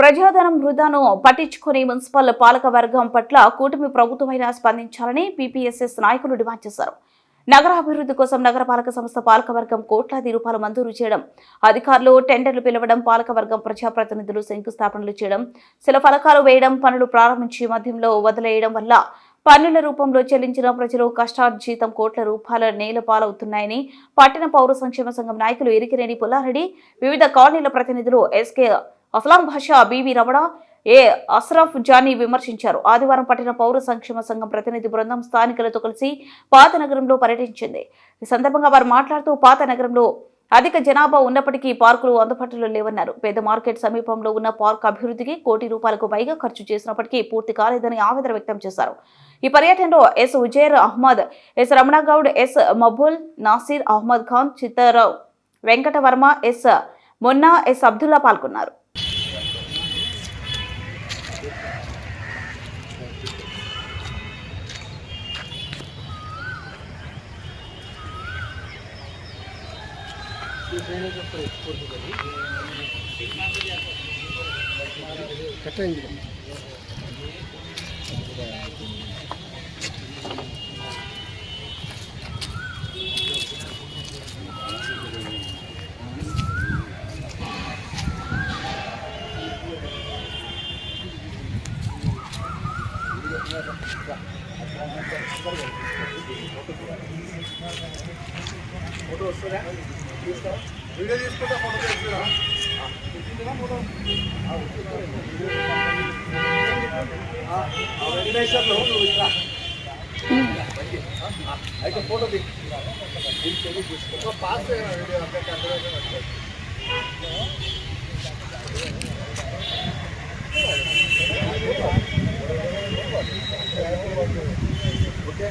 ప్రజాధనం వృధాను పట్టించుకుని మున్సిపల్ పాలక వర్గం పట్ల కూటమి ప్రభుత్వమైన స్పందించాలని పీపీఎస్ఎస్ నాయకులు డిమాండ్ చేశారు. నగరాభివృద్ధి కోసం నగరపాలక సంస్థ పాలకవర్గం కోట్లాది రూపాయలు మంజూరు చేయడం అధికారులు టెండర్లు పిలవడం పాలకవర్గం ప్రజాప్రతినిధులు శంకుస్థాపనలు చేయడం శిల ఫలకాలు వేయడం పనులు ప్రారంభించి మధ్యంలో వదిలేయడం వల్ల పన్నుల రూపంలో చెల్లించిన ప్రజలు కష్టార్జితం కోట్ల రూపాయల నేల పాలవుతున్నాయని పట్టణ పౌర సంక్షేమ సంఘం నాయకులు ఇరికిరేని పుల్లారెడ్డి వివిధ కాలనీల ప్రతినిధులు SK Aslam Basha BV Ramana A. Ashraf Jani విమర్శించారు. ఆదివారం పట్టిన పౌర సంక్షేమ సంఘం ప్రతినిధి బృందం స్థానికులతో కలిసి పాత నగరంలో పర్యటించింది. ఈ సందర్భంగా వారు మాట్లాడుతూ పాత నగరంలో అధిక జనాభా ఉన్నప్పటికీ పార్కులు అందుబాటులో లేవన్నారు. పెద్ద మార్కెట్ సమీపంలో ఉన్న పార్క్ అభివృద్ధికి కోటి రూపాయలకు పైగా ఖర్చు చేసినప్పటికీ పూర్తి కాలేదని ఆవేదన వ్యక్తం చేశారు. ఈ పర్యటనలో S. Uzair Ahmed S. Ramanagoud S. Mabul Nasir Ahmed Khan Chittarao Venkatavarma S. Monna S. Abdullah పాల్గొన్నారు. ಕಟ್ಟಾಗಿದೆ ఫోటో వస్తుందా చాలా బాగా దేవుడు డాక్టర్ కాదు బాగా కూడా ఫోటో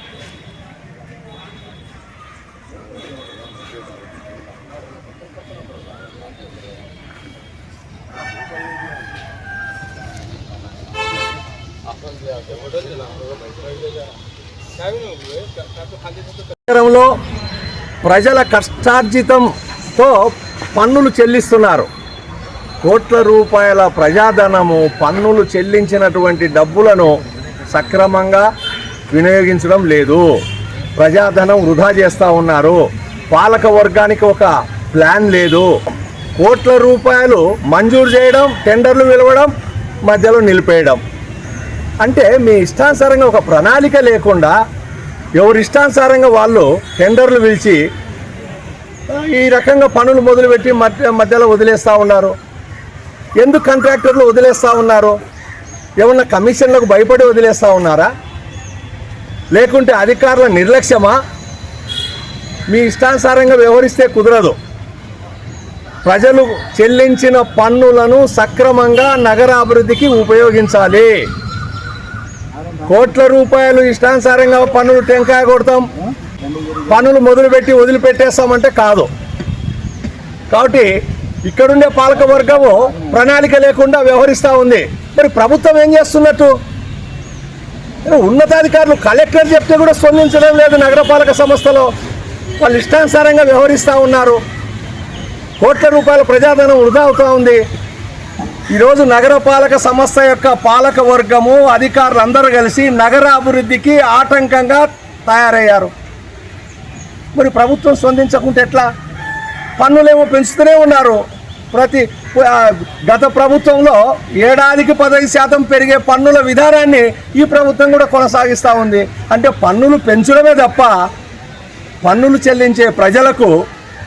నగరంలో ప్రజల కష్టార్జితంతో పన్నులు చెల్లిస్తున్నారు. కోట్ల రూపాయల ప్రజాధనము పన్నులు చెల్లించినటువంటి డబ్బులను సక్రమంగా వినియోగించడం లేదు. ప్రజాధనం వృధా చేస్తూ ఉన్నారు. పాలక వర్గానికి ఒక ప్లాన్ లేదు. కోట్ల రూపాయలు మంజూరు చేయడం టెండర్లు పిలవడం మధ్యలో నిలిపేయడం. అంటే మీ ఇష్టానుసారంగా ఒక ప్రణాళిక లేకుండా ఎవరి ఇష్టానుసారంగా వాళ్ళు టెండర్లు పిలిచి ఈ రకంగా పనులు మొదలుపెట్టి మధ్య మధ్యలో వదిలేస్తూ ఉన్నారు. ఎందుకు కాంట్రాక్టర్లు వదిలేస్తూ ఉన్నారు? ఏమన్నా కమిషన్లకు భయపడి వదిలేస్తూ ఉన్నారా? లేకుంటే అధికారుల నిర్లక్ష్యమా? మీ ఇష్టానుసారంగా వ్యవహరిస్తే కుదరదు. ప్రజలు చెల్లించిన పన్నులను సక్రమంగా నగరాభివృద్ధికి ఉపయోగించాలి. కోట్ల రూపాయలు ఇష్టానుసారంగా పన్నులు టెంకాయ కొడతాం. పనులు మొదలుపెట్టి వదిలిపెట్టేస్తామంటే కాదు. కాబట్టి ఇక్కడుండే పాలక వర్గము ప్రణాళిక లేకుండా వ్యవహరిస్తూ ఉంది. మరి ప్రభుత్వం ఏం చేస్తున్నట్టు? ఉన్నతాధికారులు కలెక్టర్ చెప్తే కూడా స్పందించడం లేదు నగరపాలక సంస్థలో. వాళ్ళు ఇష్టానుసారంగా వ్యవహరిస్తూ ఉన్నారు. కోట్ల రూపాయల ప్రజాధనం వృధా అవుతూ ఉంది. ఈరోజు నగరపాలక సంస్థ యొక్క పాలక వర్గము అధికారులు అందరూ కలిసి నగర అభివృద్ధికి ఆటంకంగా తయారయ్యారు. మరి ప్రభుత్వం స్పందించకుంటే ఎట్లా? పన్నులేమో పెంచుతూనే ఉన్నారు. ప్రతి గత ప్రభుత్వంలో ఏడాదికి పదహైదు శాతం పెరిగే పన్నుల విధానాన్ని ఈ ప్రభుత్వం కూడా కొనసాగిస్తూ ఉంది. అంటే పన్నులు పెంచడమే తప్ప పన్నులు చెల్లించే ప్రజలకు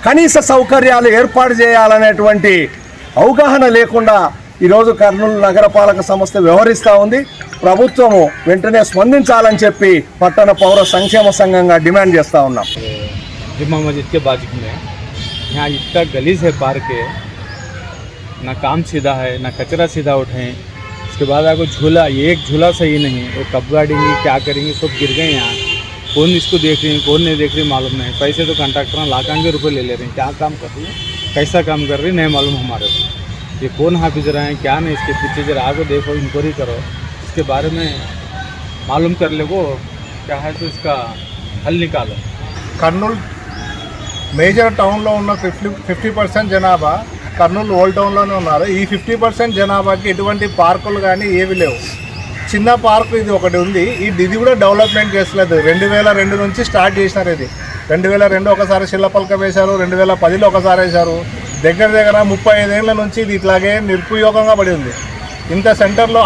కనీస సౌకర్యాలు ఏర్పాటు చేయాలనేటువంటి అవగాహన లేకుండా ఈరోజు కర్నూలు నగరపాలక సంస్థ వ్యవహరిస్తూ ఉంది ప్రభుత్వము వెంటనే స్పందించాలని చెప్పి పట్టణ పౌర సంక్షేమ సంఘంగా డిమాండ్ చేస్తూ ఉన్నాం जुम्मा मस्जिद के बाजू में यहाँ इतना गलीज है पार्क है ना काम सीधा है ना कचरा सीधा उठाएं उसके बाद आपको झूला एक झूला सही नहीं वो कब गाड़ेंगे क्या करेंगे सब गिर गए यहाँ कौन इसको देख रहे हैं कौन नहीं देख रहे मालूम नहीं पैसे तो कंट्रैक्टर लाखान के रुपए ले ले रहे हैं क्या काम कर रही है कैसा काम कर रही है नहीं मालूम हमारे को ये कौन हाफिज रहे हैं क्या नहीं इसके पीछे जरा आगे देखो इंक्वायरी करो इसके बारे में मालूम कर ले वो क्या है तो इसका हल निकालो కర్నూలు మేజర్ టౌన్లో ఉన్న ఫిఫ్టీ ఫిఫ్టీ పర్సెంట్ జనాభా కర్నూలు ఓల్డ్ టౌన్లోనే ఉన్నారు ఈ ఫిఫ్టీ పర్సెంట్ జనాభాకి ఎటువంటి పార్కులు కానీ ఏవి లేవు చిన్న పార్కు ఇది ఒకటి ఉంది ఈ ఇది కూడా డెవలప్మెంట్ చేసలేదు రెండు వేల రెండు నుంచి స్టార్ట్ చేసినారు ఇది రెండు వేల రెండు ఒకసారి శిల్లపలక వేశారు రెండు వేల పదిలో ఒకసారి వేశారు దగ్గర దగ్గర ముప్పై ఐదేళ్ళ నుంచి ఇది ఇట్లాగే నిరుపయోగంగా పడి ఉంది. ఇంత సెంటర్లో